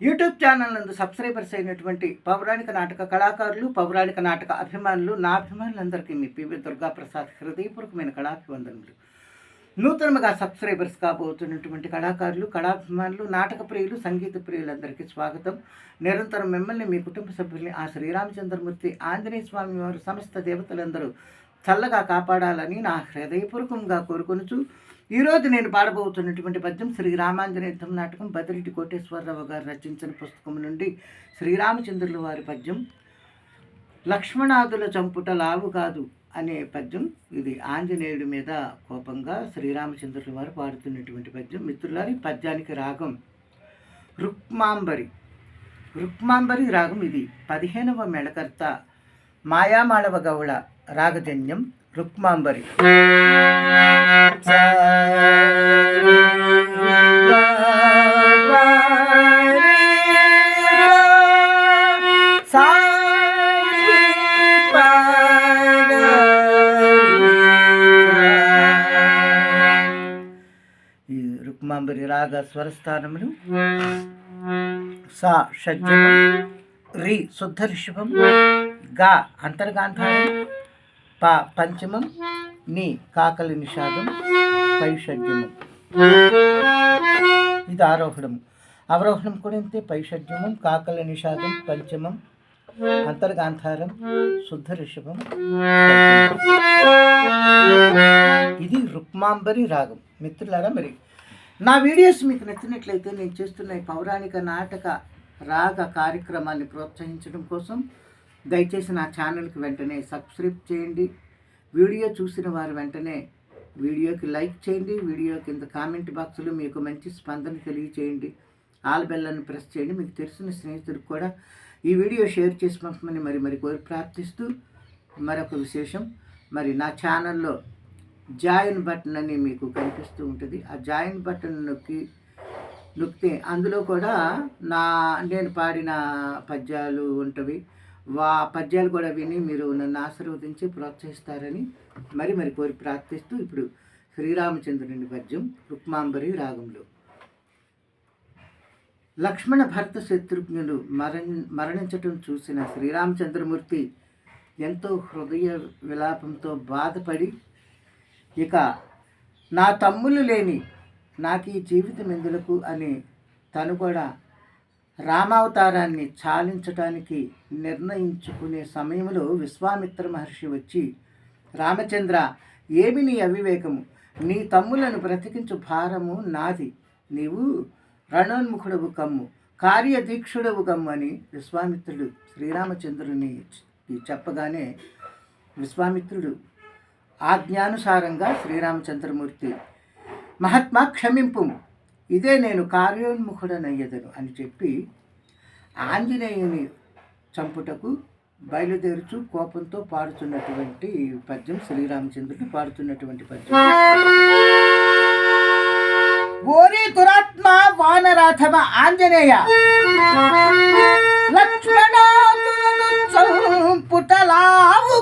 YouTube channel నందు subscribers అయినటువంటి పౌరాణిక నాటక కళాకారులు పౌరాణిక నాటక అభిమానులు నా అభిమానులందరికీ మీ పివి దుర్గా ప్రసాద్ హృదయపూర్వకమైన కళాభివందనములు. నూతనముగా సబ్స్క్రైబర్స్ కాబోతున్నటువంటి కళాకారులు కళాభిమానులు నాటక ప్రియులు సంగీత ప్రియులందరికీ స్వాగతం. నిరంతరం మిమ్మల్ని మీ కుటుంబ సభ్యుల్ని ఆ శ్రీరామచంద్రమూర్తి ఆంజనేయ స్వామి వారు సమస్త దేవతలందరూ చల్లగా కాపాడాలని నా హృదయపూర్వకంగా కోరుకొనుచు ఈరోజు నేను పాడబోతున్నటువంటి పద్యం శ్రీ రామాంజనేయుద్ధం నాటకం బదిరెడ్డి కోటేశ్వరరావు గారు రచించిన పుస్తకం నుండి శ్రీరామచంద్రుల వారి పద్యం లక్ష్మణాదుల చంపుట లావు కాదు అనే పద్యం. ఇది ఆంజనేయుడి మీద కోపంగా శ్రీరామచంద్రుల వారు పాడుతున్నటువంటి పద్యం. మిత్రులారి పద్యానికి రాగం రుక్మాంబరి. రుక్మాంబరి రాగం ఇది. పదిహేనవ మెళకర్త మాయామాళవ గౌళ రాగజన్యం. రుక్మాంబరి. ఈ రుక్మాంబరి రాగ స్వరస్థానములు సా షడ్జపం రి శుద్ధ రిషభం గా అంతర్గాంధారం పా పంచమం ని కాకలి నిషాదం పైషడ్యము. ఇది ఆరోహణము. అవరోహణం కూడా అంతే పై కాకల నిషాదం పంచమం అంతర్గాంధారం శుద్ధ రిషభం ఇది రుక్మాంబరి రాగం. మిత్రులారా మరి నా వీడియోస్ మీకు నచ్చినట్లయితే నేను చేస్తున్న పౌరాణిక నాటక రాగ కార్యక్రమాన్ని ప్రోత్సహించడం కోసం దయచేసి నా ఛానల్కి వెంటనే సబ్స్క్రైబ్ చేయండి. వీడియో చూసిన వారు వెంటనే వీడియోకి లైక్ చేయండి. వీడియో కింద కామెంట్ బాక్స్లో మీకు మంచి స్పందన తెలియచేయండి. ఆల్ బెల్లను ప్రెస్ చేయండి. మీకు తెలిసిన స్నేహితులకు కూడా ఈ వీడియో షేర్ చేసి పంపమని మరి మరి కోరి ప్రార్థిస్తూ మరొక విశేషం. మరి నా ఛానల్లో జాయిన్ బటన్ అని మీకు కనిపిస్తూ ఉంటుంది. ఆ జాయిన్ బటన్ నొక్కి నొక్కితే అందులో కూడా నా నేను పాడిన పద్యాలు ఉంటవి. వా పద్యాలు కూడా విని మీరు నన్ను ఆశీర్వదించి ప్రోత్సహిస్తారని మరి మరి కోరి ప్రార్థిస్తూ ఇప్పుడు శ్రీరామచంద్రుని పద్యం రుక్మాంబరి రాగంలో. లక్ష్మణ భర్త శత్రుఘ్నుడు మరణ మరణించటం చూసిన శ్రీరామచంద్రమూర్తి ఎంతో హృదయ విలాపంతో బాధపడి ఇక నా తమ్ములు లేని నాకు ఈ జీవితం ఎందులకు అని తను కూడా రామావతారాన్ని చాలించటానికి నిర్ణయించుకునే సమయంలో విశ్వామిత్ర మహర్షి వచ్చి రామచంద్ర ఏమి నీ అవివేకము? నీ తమ్ములను బ్రతికించు భారము నాది. నీవు రణోన్ముఖుడవు కమ్ము కార్యదీక్షుడవు కమ్ము అని విశ్వామిత్రుడు శ్రీరామచంద్రుని చెప్పగానే విశ్వామిత్రుడు ఆజ్ఞానుసారంగా శ్రీరామచంద్రమూర్తి మహాత్మా క్షమింపు ఇదే నేను కార్యోన్ముఖుడనయ్యదను అని చెప్పి ఆంజనేయుని చంపుటకు బయలుదేరుచు కోపంతో పాడుతున్నటువంటి పద్యం శ్రీరామచంద్రుడు పాడుతున్నటువంటి పద్యం. ఓరి దురాత్మ వానరాధవ ఆంజనేయ! లక్ష్మణ చంపుటలావుగాదు